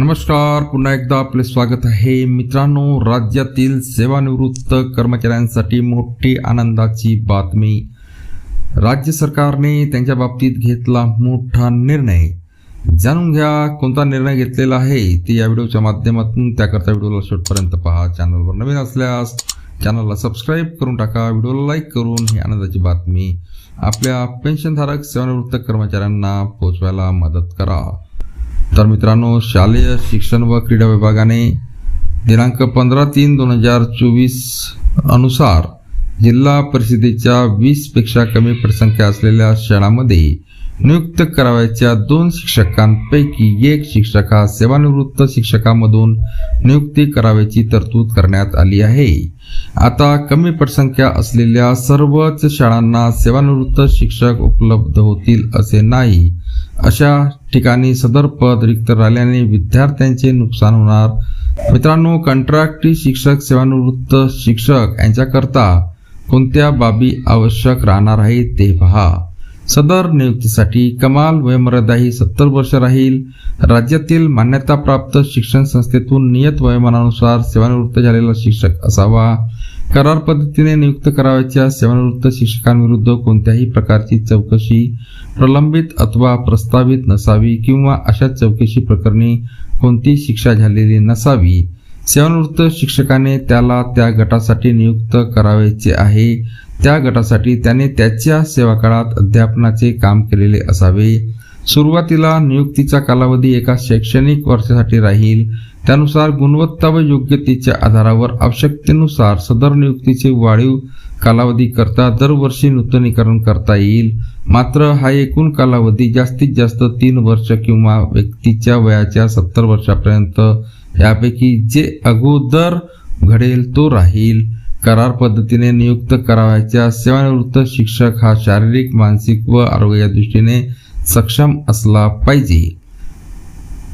नमस्कार. पुन्हा एकदा आपले स्वागत आहे. मित्रांनो राज्यातील सेवानिवृत्त कर्मचाऱ्यांसाठी मोठी आनंदाची बातमी. राज्य सरकारने त्यांच्या बाबतीत घेतला मोठा निर्णय. जाणून घ्या कोणता निर्णय घेतलेला आहे ते या व्हिडिओच्या माध्यमातून. त्याकरता व्हिडिओला शेवटपर्यंत पहा. चॅनलवर नवीन असल्यास चॅनलला सबस्क्राईब करून टाका. व्हिडिओला लाईक करून ही आनंदाची बातमी आपल्या पेन्शनधारक सेवानिवृत्त कर्मचाऱ्यांना पोहोचवायला मदत करा. तर मित्रांनो शालेय शिक्षण व क्रीडा विभागाने दिनांक पंधरा तीन दोन हजार चोवीस अनुसार जिल्हा परिषदेच्या वीसपेक्षा कमी पटसंख्या असलेल्या शाळांमध्ये नियुक्त करावयाच्या दोन शिक्षकांपैकी एक शिक्षक हा सेवानिवृत्त शिक्षकामधून नियुक्ती करावयाची तरतूद करण्यात आली आहे. आता कमी पटसंख्या असलेल्या सर्वच शाळांना सेवानिवृत्त शिक्षक उपलब्ध होतील असे नाही अशा ठिकाणी सदर पद रिक्त राहिल्याने विद्यार्थ्यांचे नुकसान होणार. मित्रांनो कंत्राटी शिक्षक सेवानिवृत्त शिक्षक यांच्याकरता कोणत्या बाबी आवश्यक राहणार आहे ते पहा. सदर नियुक्तीसाठी कमाल वयोमर्यादा ही सत्तर वर्ष राहील. राज्यातील मान्यताप्राप्त शिक्षण संस्थेतून नियत वयोमानानुसार सेवानिवृत्त झालेला शिक्षक असावा. करार पद्धतीने नियुक्त करावयाच्या सेवानिवृत्त शिक्षकांविरुद्ध कोणत्याही प्रकारची चौकशी प्रलंबित अथवा प्रस्तावित नसावी किंवा अशा चौकशी प्रकरणी कोणती शिक्षा झालेली नसावी. सेवानिवृत्त शिक्षकाने त्याला त्या गटासाठी नियुक्त करावयाचे आहे. त्या गटासाठी त्याने त्याच्या सेवाकाळात अध्यापनाचे काम केलेले असावे. सुरुवातीला नियुक्तीचा कालावधी एका शैक्षणिक वर्षासाठी राहील. त्यानुसार गुणवत्ता व योग्यतेच्या आधारावर आवश्यकतेनुसार सदर नियुक्तीचे वाढीव कालावधी करता दरवर्षी नूतनीकरण करता येईल. मात्र हा एकूण कालावधी जास्तीत जास्त तीन वर्ष किंवा व्यक्तीच्या वयाच्या सत्तर वर्षापर्यंत यापैकी जे अगोदर घडेल तो राहील. करार पद्धतीने नियुक्त करावयाच्या सेवानिवृत्त शिक्षक हा शारीरिक मानसिक व आरोग्याच्या दृष्टीने सक्षम असला पाहिजे.